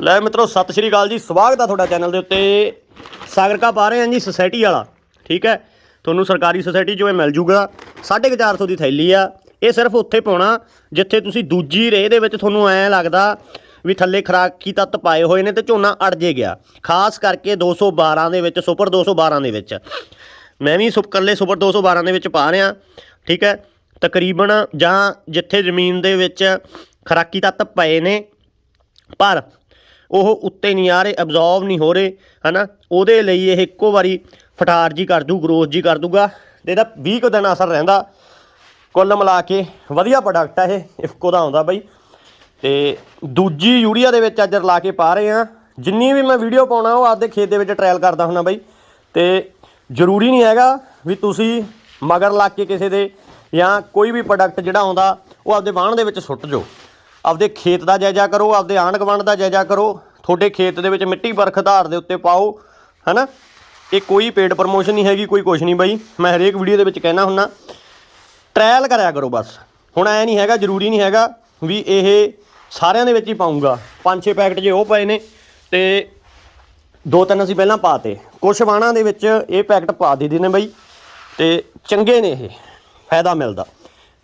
ਲੈ ਮਿੱਤਰੋ, ਸਤਿ ਸ਼੍ਰੀ ਅਕਾਲ ਜੀ। ਸਵਾਗਤ ਆ ਤੁਹਾਡਾ ਚੈਨਲ ਦੇ ਉੱਤੇ। ਸਾਗਰਕਾ ਪਾ ਰਹੇ ਹਾਂ ਜੀ ਸੁਸਾਇਟੀ ਵਾਲਾ। ਠੀਕ ਹੈ? ਤੁਹਾਨੂੰ ਸਰਕਾਰੀ ਸੁਸਾਇਟੀ ਚੋਂ ਇਹ ਮਿਲ ਜੂਗਾ। 450 ਦੀ ਥੈਲੀ ਆ। ਇਹ ਸਿਰਫ ਉੱਥੇ ਪਾਉਣਾ, ਜਿੱਥੇ ਤੁਸੀਂ ਦੂਜੀ ਰੇਹ ਦੇ ਵਿੱਚ ਤੁਹਾਨੂੰ ਐ ਲੱਗਦਾ ਵੀ ਥੱਲੇ ਖਰਾਕੀ ਤੱਤ ਪਾਏ ਹੋਏ ਨੇ ਤੇ ਝੋਨਾ ਅੜ ਜੇ ਗਿਆ। ਖਾਸ ਕਰਕੇ 212 ਦੇ ਵਿੱਚ, ਸੁਪਰ 212 ਦੇ ਵਿੱਚ। ਮੈਂ ਵੀ ਸੁਪ ਕੱਲੇ ਸੁਪਰ 212 ਦੇ ਵਿੱਚ ਪਾ ਰਿਹਾ। ਠੀਕ ਹੈ? ਤਕਰੀਬਨ ਜਾਂ ਜਿੱਥੇ ਜ਼ਮੀਨ ਦੇ ਵਿੱਚ ਖਰਾਕੀ ਤੱਤ ਪਏ ਨੇ, ਪਰ ਉਹ ਉੱਤੇ ਨਹੀਂ ਆ ਰਹੇ ਐਬਜ਼ੌਰਬ ਨਹੀਂ ਹੋ ਰਹੇ, ਹਨਾ? ਉਹਦੇ ਲਈ ਇਹ ਇੱਕੋ ਵਾਰੀ ਫਟਾਰ ਜੀ ਕਰ ਦੂ ਗਰੋਥ ਜੀ ਕਰ ਦੂਗਾ ਤੇ ਇਹਦਾ 20 ਕੁ ਦਿਨ ਅਸਰ ਰਹਿੰਦਾ। ਕੁੱਲ ਮਿਲਾ ਕੇ ਵਧੀਆ ਪ੍ਰੋਡਕਟ ਆ ਇਹ, ਇਫਕੋ ਦਾ ਆਉਂਦਾ ਬਾਈ। ਤੇ ਦੂਜੀ ਯੂਰੀਆ ਦੇ ਵਿੱਚ ਅੱਜ ਰਲਾ ਕੇ ਪਾ ਰਹੇ ਆ ਜਿੰਨੀ ਵੀ ਮੈਂ ਵੀਡੀਓ ਪਾਉਣਾ, ਉਹ ਆਪਦੇ ਖੇਤ ਦੇ ਵਿੱਚ ਟ੍ਰਾਇਲ ਕਰਦਾ ਹੁੰਦਾ ਬਾਈ। ਤੇ ਜ਼ਰੂਰੀ ਨਹੀਂ ਹੈਗਾ ਵੀ ਤੁਸੀਂ ਮਗਰ ਲੱਗ ਕੇ ਕਿਸੇ ਦੇ ਜਾਂ ਕੋਈ ਵੀ ਪ੍ਰੋਡਕਟ ਜਿਹੜਾ ਆਉਂਦਾ, ਉਹ ਆਪਦੇ ਵਾਹਣ ਦੇ ਵਿੱਚ ਸੁੱਟ ਜੋ ਆਪਦੇ ਖੇਤ ਦਾ ਜਾਇਜ਼ਾ ਕਰੋ, ਆਪਦੇ ਆਂਢ ਗੁਆਂਢ ਦਾ ਜਾਇਜ਼ਾ ਕਰੋ। ਤੁਹਾਡੇ ਖੇਤ ਦੇ ਵਿੱਚ ਮਿੱਟੀ ਬਰਖ ਆਧਾਰ ਦੇ ਉੱਤੇ ਪਾਓ, ਹਨਾ? ਇਹ ਕੋਈ ਪੇਡ ਪ੍ਰਮੋਸ਼ਨ ਨਹੀਂ ਹੈਗੀ, ਕੋਈ ਕੁਝ ਨਹੀਂ ਬਾਈ। ਮੈਂ ਹਰੇਕ ਵੀਡੀਓ ਦੇ ਵਿੱਚ ਕਹਿਣਾ ਹੁੰਨਾ ਟ੍ਰਾਇਲ ਕਰਿਆ ਕਰੋ ਬਸ। ਹੁਣ ਐ ਨਹੀਂ ਹੈਗਾ, ਜ਼ਰੂਰੀ ਨਹੀਂ ਹੈਗਾ ਵੀ ਇਹ ਸਾਰਿਆਂ ਦੇ ਵਿੱਚ ਹੀ ਪਾਉਂਗਾ ਪੰਜ ਛੇ ਪੈਕਟ ਜੇ ਉਹ ਪਏ ਨੇ, ਤੇ ਦੋ ਤਿੰਨ ਅਸੀਂ ਪਹਿਲਾਂ ਪਾਤੇ। ਕੁਛ ਵਾਣਾ ਦੇ ਵਿੱਚ ਇਹ ਪੈਕਟ ਪਾ ਦੇ ਨੇ ਬਈ, ਤੇ ਚੰਗੇ ਨੇ ਇਹ, ਫਾਇਦਾ ਮਿਲਦਾ।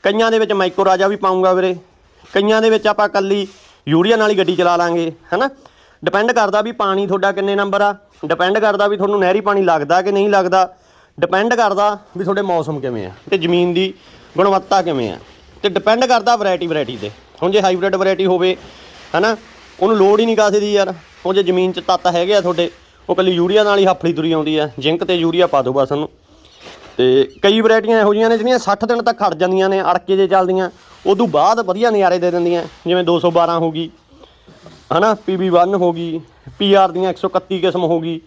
ਕਈਆਂ ਦੇ ਵਿੱਚ ਮਾਈਕੋ ਰਾਜਾ ਵੀ ਪਾਉਂਗਾ ਵੀਰੇ। ਕਈਆਂ ਦੇ ਵਿੱਚ ਆਪਾਂ ਕੱਲੀ ਯੂਰੀਆ ਨਾਲ ਹੀ ਗੱਡੀ ਚਲਾ ਲਾਂਗੇ, ਹੈਨਾ? ਡਿਪੈਂਡ ਕਰਦਾ ਵੀ ਪਾਣੀ ਤੁਹਾਡਾ ਕਿੰਨੇ ਨੰਬਰ ਆ। ਡਿਪੈਂਡ ਕਰਦਾ ਵੀ ਤੁਹਾਨੂੰ ਨਹਿਰੀ ਪਾਣੀ ਲੱਗਦਾ ਕਿ ਨਹੀਂ ਲੱਗਦਾ। ਡਿਪੈਂਡ ਕਰਦਾ ਵੀ ਤੁਹਾਡੇ ਮੌਸਮ ਕਿਵੇਂ ਆ ਤੇ ਜ਼ਮੀਨ ਦੀ ਗੁਣਵੱਤਾ ਕਿਵੇਂ ਆ। ਤੇ ਡਿਪੈਂਡ ਕਰਦਾ ਵੈਰਾਈਟੀ ਵੈਰਾਈਟੀ ਤੇ। ਹੁਣ ਜੇ ਹਾਈਬ੍ਰਿਡ ਵੈਰਾਈਟੀ ਹੋਵੇ, ਹਨਾ, ਉਹਨੂੰ ਲੋੜ ਹੀ ਨਹੀਂ ਕਾਸੇ ਦੀ ਯਾਰ। ਉਹ ਜੇ ਜ਼ਮੀਨ 'ਚ ਤੱਤ ਹੈਗੇ ਆ ਤੁਹਾਡੇ, ਉਹ ਕੱਲੀ ਯੂਰੀਆ ਨਾਲ ਹੀ ਹਫਲੀ ਤੁਰੀ ਆਉਂਦੀ ਆ। ਜਿੰਕ ਤੇ ਯੂਰੀਆ ਪਾ ਦਿਓ ਬਸ ਉਹਨੂੰ। ਤੇ ਕਈ ਵੈਰਾਈਟੀਆਂ ਇਹੋ ਜਿਹੀਆਂ ਨੇ ਜਿਹੜੀਆਂ 60 ਦਿਨ ਤੱਕ ਖੜ ਜਾਂਦੀਆਂ ਨੇ, ਅੜਕੇ ਜੇ ਚੱਲਦੀਆਂ। ਉਦੋਂ ਬਾਅਦ ਵਧੀਆ ਨਜ਼ਾਰੇ ਦੇ ਦਿੰਦੀਆਂ। ਜਿਵੇਂ 212 ਹੋ ਗਈ। ਹਨਾ PB1 ਹੋ ਗਈ PR ਦੀਆਂ 131 ਕਿਸਮ ਹੋ ਗਈ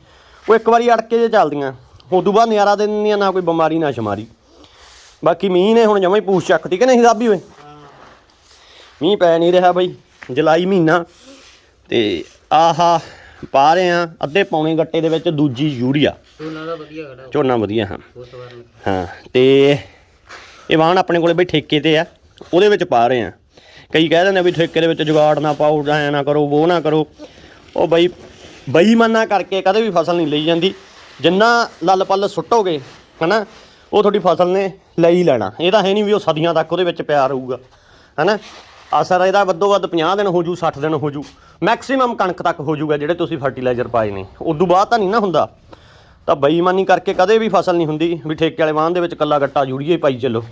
ਉਹ ਇੱਕ ਵਾਰੀ ਅੜਕੇ ਜੇ ਚੱਲਦੀਆਂ। ਉਦੋਂ ਬਾਅਦ ਨਜ਼ਾਰਾ ਦੇ ਦਿੰਦੀਆਂ ਨਾ ਕੋਈ ਬਿਮਾਰੀ ਨਾ ਸ਼ਮਾਰੀ। ਬਾਕੀ ਮੀਂਹ ਨੇ ਹੁਣ ਜਮਾਂ ਹੀ ਪੂਛ ਚੱਕਤੀ ਕਿ ਨਹੀਂ ਸਾਬੀ ਓਏ? ਮੀਂਹ ਪੈ ਨਹੀਂ ਰਿਹਾ ਬਈ ਜੁਲਾਈ ਮਹੀਨਾ। ਤੇ ਆਹਾ ਪਾ ਰਹੇ ਆ ਅੱਧੇ ਪੌਣੇ ਗੱਟੇ ਦੇ ਵਿੱਚ ਦੂਜੀ ਯੂਰੀਆ। ਝੋਨਾ ਦਾ ਵਧੀਆ ਖੜਾ ਝੋਨਾ ਵਧੀਆ ਹਾਂ। ਹਾਂ ਤੇ ਇਹ ਵਾਹਣ ਆਪਣੇ ਕੋਲੇ ਬਈ ਠੇਕੇ ਤੇ ਆ ਉਹਦੇ ਵਿੱਚ ਪਾ ਰਹੇ ਆ ਕਈ ਕਹਿ ਦਿੰਦੇ ਵੀ ਠੇਕੇ ਦੇ ਵਿੱਚ ਜੁਗਾੜ ਨਾ ਪਾਓ, ਐ ਨਾ ਕਰੋ ਉਹ ਨਾ ਕਰੋ। ਉਹ ਬਈ ਬੇਈਮਾਨਾ ਕਰਕੇ ਕਦੇ ਵੀ ਫਸਲ ਨਹੀਂ ਲਈ ਜਾਂਦੀ। ਜਿੰਨਾ ਲੱਲ ਪੱਲ ਸੁੱਟੋਗੇ, ਹਨਾ, ਉਹ ਤੁਹਾਡੀ ਫਸਲ ਨੇ ਲੈ ਹੀ ਲੈਣਾ। ਇਹ ਤਾਂ ਹੈ ਨਹੀਂ ਵੀ ਉਹ ਸਦੀਆਂ ਤੱਕ ਉਹਦੇ ਵਿੱਚ ਪਿਆ ਰਹੂਗਾ, ਹਨਾ। ਅਸਰ ਇਹਦਾ ਵੱਧੋ ਵੱਧ 50 ਦਿਨ ਹੋ ਜੂ 60 ਦਿਨ ਹੋ ਜੂ। ਮੈਕਸਿਮਮ ਕਣਕ ਤੱਕ ਹੋ ਜੂਗਾ ਜਿਹੜੇ ਤੁਸੀਂ ਫਰਟੀਲਾਈਜ਼ਰ ਪਾਏ ਨੇ। ਉਦੋਂ ਬਾਅਦ ਤਾਂ ਨਹੀਂ ਨਾ ਹੁੰਦਾ। ਤਾਂ ਬੇਈਮਾਨੀ ਕਰਕੇ ਕਦੇ ਵੀ ਫਸਲ ਨਹੀਂ ਹੁੰਦੀ, ਵੀ ਠੇਕੇ ਵਾਲੇ ਵਾਹਨ ਦੇ ਵਿੱਚ ਕੱਲਾ ਗੱਟਾ ਜੂੜੀਏ ਪਾਈ ਚੱਲੋ।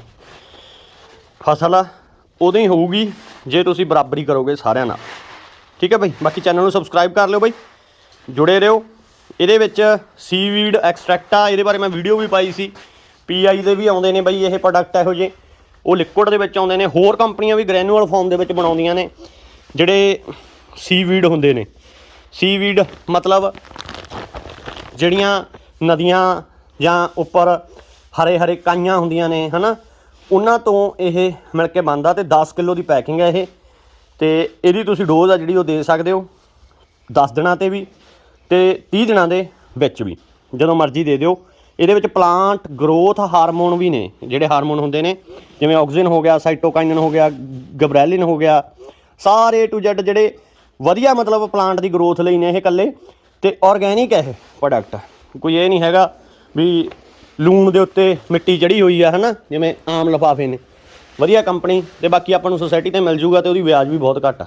ਫਸਲ ਉਦੋਂ ਹੀ ਹੋਊਗੀ ਜੇ ਤੁਸੀਂ ਬਰਾਬਰੀ ਕਰੋਗੇ ਸਾਰਿਆਂ ਨਾਲ। ਠੀਕ ਹੈ ਬਾਈ? ਬਾਕੀ ਚੈਨਲ ਨੂੰ ਸਬਸਕ੍ਰਾਈਬ ਕਰ ਲਿਓ ਬਾਈ। ਜੁੜੇ ਰਹੋ। ਇਹਦੇ ਵਿੱਚ ਸੀਵੀਡ ਐਕਸਟ੍ਰੈਕਟ ਆ, ਇਹਦੇ ਬਾਰੇ ਮੈਂ ਵੀਡੀਓ ਵੀ ਪਾਈ ਸੀ। ਪੀਆਈ ਦੇ ਵੀ ਆਉਂਦੇ ਨੇ ਬਾਈ ਇਹ ਪ੍ਰੋਡਕਟ ਇਹੋ ਜਿਹੇ। ਉਹ ਲਿਕੁਇਡ ਦੇ ਵਿੱਚ ਆਉਂਦੇ ਨੇ। ਹੋਰ ਕੰਪਨੀਆਂ ਵੀ ਗ੍ਰੈਨੂਅਲ ਫਾਰਮ ਦੇ ਵਿੱਚ ਬਣਾਉਂਦੀਆਂ ਨੇ, ਜਿਹੜੇ ਸੀਵੀਡ ਹੁੰਦੇ ਨੇ। ਸੀਵੀਡ ਮਤਲਬ ਜਿਹੜੀਆਂ ਨਦੀਆਂ ਜਾਂ ਉੱਪਰ ਹਰੇ ਹਰੇ ਕਾਈਆਂ ਹੁੰਦੀਆਂ ਨੇ, ਹਨਾ? ਉਹਨਾਂ ਤੋਂ ਇਹ ਮਿਲ ਕੇ ਬਣਦਾ ਤੇ 10 ਕਿਲੋ ਦੀ ਪੈਕਿੰਗ ਹੈ ਇਹ। ਤੇ ਇਹਦੀ ਤੁਸੀਂ ਡੋਜ਼ ਆ ਜਿਹੜੀ ਉਹ ਦੇ ਸਕਦੇ ਹੋ 10 ਦਿਨਾਂ ਤੇ ਵੀ ਤੇ 30 ਦਿਨਾਂ ਦੇ ਵਿੱਚ ਵੀ, ਜਦੋਂ ਮਰਜ਼ੀ ਦੇ ਦਿਓ। ਇਹਦੇ ਵਿੱਚ ਪਲਾਂਟ ਗਰੋਥ ਹਾਰਮੋਨ ਵੀ ਨੇ, ਜਿਹੜੇ ਹਾਰਮੋਨ ਹੁੰਦੇ ਨੇ, ਜਿਵੇਂ ਆਕਸੀਜਨ ਹੋ ਗਿਆ ਸਾਈਟੋਕਾਈਨਨ ਹੋ ਗਿਆ ਗਬਰੈਲਿਨ ਹੋ ਗਿਆ, ਸਾਰੇ ਟੂ ਜ਼ੈਡ ਜਿਹੜੇ ਵਧੀਆ ਮਤਲਬ ਪਲਾਂਟ ਦੀ ਗਰੋਥ ਲਈ ਨੇ ਇਹ ਇਕੱਲੇ। ਤੇ ਆਰਗੇਨਿਕ ਹੈ ਇਹ ਪ੍ਰੋਡਕਟ ਕੋਈ ਇਹ ਨਹੀਂ ਹੈਗਾ ਵੀ ਲੂਣ ਦੇ ਉੱਤੇ ਮਿੱਟੀ ਚੜੀ ਹੋਈ ਆ, ਹਨਾ? ਜਿਵੇਂ ਆਮ ਲਫਾਫੇ ਨੇ। ਵਧੀਆ ਕੰਪਨੀ, ਤੇ ਬਾਕੀ ਆਪਾਂ ਨੂੰ ਸੁਸਾਇਟੀ ਤੇ ਮਿਲ ਜੂਗਾ ਤੇ ਉਹਦੀ ਵਿਆਜ ਵੀ ਬਹੁਤ ਘੱਟ ਆ।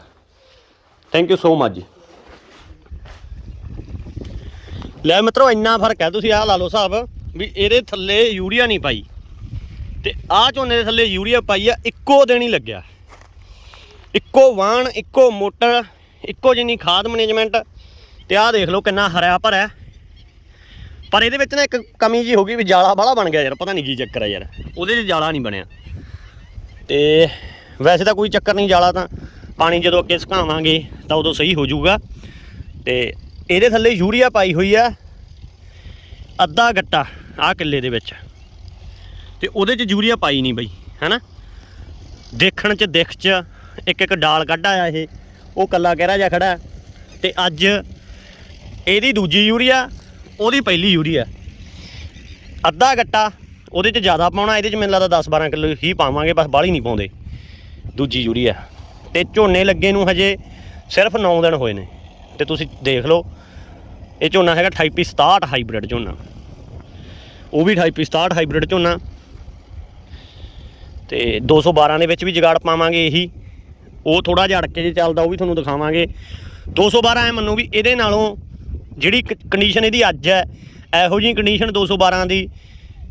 ਥੈਂਕ ਯੂ ਸੋ ਮਚ ਜੀ ਲੈ ਮਿੱਤਰੋ, ਇੰਨਾ ਫ਼ਰਕ ਹੈ। ਤੁਸੀਂ ਆਹ ਲਾ ਲਓ ਹਿਸਾਬ, ਵੀ ਇਹਦੇ ਥੱਲੇ ਯੂਰੀਆ ਨਹੀਂ ਪਾਈ। ਤੇ ਆਹ ਝੋਨੇ ਦੇ ਥੱਲੇ ਯੂਰੀਆ ਪਾਈ ਆ, ਇੱਕੋ ਦਿਨ ਹੀ ਲੱਗਿਆ। ਇੱਕੋ ਵਾਣ ਇੱਕੋ ਮੋਟਰ, ਇੱਕੋ ਜਿੰਨੀ ਖਾਦ ਮੈਨੇਜਮੈਂਟ ਤੇ ਆਹ ਦੇਖ ਲਓ ਕਿੰਨਾ ਹਰਿਆ ਭਰਿਆ। ਪਰ ਇਹਦੇ ਵਿੱਚ ਨਾ ਇੱਕ ਕਮੀ ਜੀ ਹੋ ਗਈ ਵੀ ਜਾਲਾ ਬਾਹਲਾ ਬਣ ਗਿਆ ਯਾਰ, ਪਤਾ ਨਹੀਂ ਕੀ ਚੱਕਰ ਹੈ ਯਾਰ। ਉਹਦੇ 'ਚ ਜਾਲਾ ਨਹੀਂ ਬਣਿਆ। ਤੇ ਵੈਸੇ ਤਾਂ ਕੋਈ ਚੱਕਰ ਨਹੀਂ ਜਾਲਾ ਤਾਂ। ਪਾਣੀ ਜਦੋਂ ਅੱਗੇ ਸੁਕਾਵਾਂਗੇ ਤਾਂ ਉਦੋਂ ਸਹੀ ਹੋ ਜਾਊਗਾ। ਤੇ ਇਹਦੇ ਥੱਲੇ ਯੂਰੀਆ ਪਾਈ ਹੋਈ ਆ। ਅੱਧਾ ਗੱਟਾ ਆਹ ਕਿੱਲੇ ਦੇ ਵਿੱਚ। ਤੇ ਉਹਦੇ 'ਚ ਯੂਰੀਆ ਪਾਈ ਨਹੀਂ ਬਈ, ਹੈਨਾ? ਦੇਖਣ 'ਚ, ਦਿਖ 'ਚ ਇੱਕ ਇੱਕ ਡਾਲ ਕੱਢ ਆਇਆ ਇਹ। ਉਹ ਕੱਲਾ ਕਹਿਰਾ ਜਿਹਾ ਖੜਾ। ਹੈ। ਤੇ ਅੱਜ ਇਹਦੀ ਦੂਜੀ ਯੂਰੀਆ ਉਹਦੀ ਪਹਿਲੀ ਯੂਰੀਆ ਅੱਧਾ ਗੱਟਾ ਉਹਦੇ 'ਚ ਜ਼ਿਆਦਾ ਪਾਉਣਾ, ਇਹਦੇ 'ਚ ਮੈਨੂੰ ਲੱਗਦਾ 10 12 ਕਿਲੋ ਹੀ ਪਾਵਾਂਗੇ, ਬਸ ਬਾਹਲੀ ਨਹੀਂ ਪਾਉਂਦੇ। ਦੂਜੀ ਯੂਰੀਆ ਤੇ ਝੋਨੇ ਲੱਗੇ ਨੂੰ ਹਜੇ ਸਿਰਫ 9 ਦਿਨ ਹੋਏ ਨੇ। ਤੇ ਤੁਸੀਂ ਦੇਖ ਲਓ, ਇਹ ਝੋਨਾ ਹੈਗਾ 28 67 ਹਾਈਬ੍ਰਿਡ ਝੋਨਾ। ਉਹ ਵੀ 28 67 ਹਾਈਬ੍ਰਿਡ ਝੋਨਾ। ਤੇ 212 ਦੇ ਵਿੱਚ ਵੀ ਜਗਾੜ ਪਾਵਾਂਗੇ ਇਹੀ। ਉਹ ਥੋੜਾ ਜਿਹਾ ਅੜਕੇ ਜੇ ਚੱਲਦਾ, ਉਹ ਵੀ ਤੁਹਾਨੂੰ ਦਿਖਾਵਾਂਗੇ। 212 ਐ ਮੰਨੋ ਵੀ ਇਹਦੇ ਨਾਲੋਂ ਜਿਹੜੀ ਕੰਡੀਸ਼ਨ ਇਹਦੀ ਅੱਜ ਹੈ, ਇਹੋ ਜਿਹੀ ਕੰਡੀਸ਼ਨ 212 ਦੀ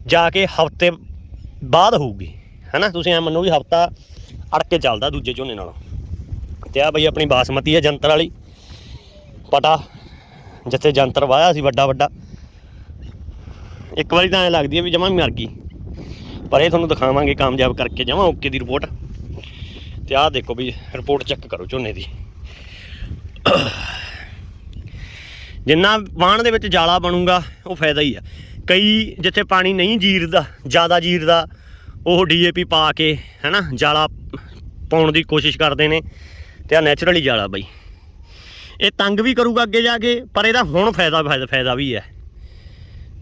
ਜਾ ਕੇ ਹਫ਼ਤੇ ਬਾਅਦ ਹੋਊਗੀ, ਹੈਨਾ? ਤੁਸੀਂ ਐ ਮੰਨੋ ਵੀ ਹਫਤਾ ਅੜ ਕੇ ਚੱਲਦਾ ਦੂਜੇ ਝੋਨੇ ਨਾਲੋਂ। ਤੇ ਆ ਬਈ ਆਪਣੀ ਬਾਸਮਤੀ ਹੈ ਜੰਤਰ ਵਾਲੀ। ਪਟਾ, ਜਿੱਥੇ ਜੰਤਰ ਵਾਇਆ ਸੀ ਵੱਡਾ ਵੱਡਾ। ਇੱਕ ਵਾਰੀ ਤਾਂ ਐ ਲੱਗਦੀ ਹੈ ਵੀ ਜਮਾਂ ਮਰ ਗਈ। ਪਰ ਇਹ ਤੁਹਾਨੂੰ ਦਿਖਾਵਾਂਗੇ, ਕਾਮਯਾਬ ਕਰਕੇ ਜਮਾਂ ਓਕੇ ਦੀ ਰਿਪੋਰਟ ਤੇ ਆਹ ਦੇਖੋ ਵੀ ਰਿਪੋਰਟ ਚੈੱਕ ਕਰੋ ਝੋਨੇ ਦੀ। ਜਿੰਨਾ ਵਾਣ ਦੇ ਵਿੱਚ ਜਾਲਾ ਬਣੂਗਾ, ਉਹ ਫਾਇਦਾ ਹੀ ਆ। ਕਈ ਜਿੱਥੇ ਪਾਣੀ ਨਹੀਂ ਜੀਰਦਾ, ਜ਼ਿਆਦਾ ਜੀਰਦਾ, ਉਹ ਡੀਏਪੀ ਪਾ ਕੇ, ਹੈਨਾ, ਜਾਲਾ ਪਾਉਣ ਦੀ ਕੋਸ਼ਿਸ਼ ਕਰਦੇ ਨੇ ਤੇ ਆ ਨੈਚੁਰਲੀ ਜਾਲਾ ਬਈ। ਇਹ ਤੰਗ ਵੀ ਕਰੂਗਾ ਅੱਗੇ ਜਾ ਕੇ, ਪਰ ਇਹਦਾ ਹੁਣ ਫਾਇਦਾ ਫਾਇਦਾ ਫਾਇਦਾ ਵੀ ਹੈ।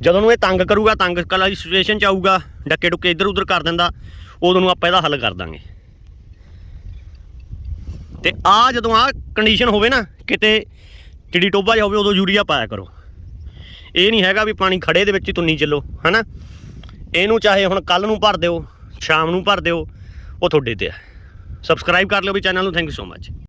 ਜਦੋਂ ਨੂੰ ਇਹ ਤੰਗ ਕਰੂਗਾ, ਤੰਗ ਕਲਾ ਦੀ ਸਿਚੁਏਸ਼ਨ ਚ ਆਊਗਾ, ਡੱਕੇ ਡੁੱਕੇ ਇੱਧਰ ਉੱਧਰ ਕਰ ਦਿੰਦਾ, ਉਦੋਂ ਨੂੰ ਆਪਾਂ ਇਹਦਾ ਹੱਲ ਕਰ ਦਾਂਗੇ। ਤੇ ਆ ਜਦੋਂ ਆ ਕੰਡੀਸ਼ਨ ਹੋਵੇ ਨਾ, ਕਿਤੇ ਚਿੜੀ ਟੋਬਾ ਜਿਹਾ ਹੋਵੇ ਉਦੋਂ ਯੂਰੀਆ ਪਾਇਆ ਕਰੋ। ਇਹ ਨਹੀਂ ਹੈਗਾ ਵੀ ਪਾਣੀ ਖੜੇ ਦੇ ਵਿੱਚ ਹੀ ਤੁੰਨੀ ਚੱਲੋ, ਹਨਾ? ਇਹਨੂੰ ਚਾਹੇ ਹੁਣ ਕੱਲ ਨੂੰ ਭਰ ਦਿਓ, ਸ਼ਾਮ ਨੂੰ ਭਰ ਦਿਓ, ਉਹ ਤੁਹਾਡੇ ਤੇ ਹੈ ਸਬਸਕ੍ਰਾਈਬ ਕਰ ਲਿਓ ਵੀ ਚੈਨਲ ਨੂੰ ਥੈਂਕ ਯੂ ਸੋ ਮਚ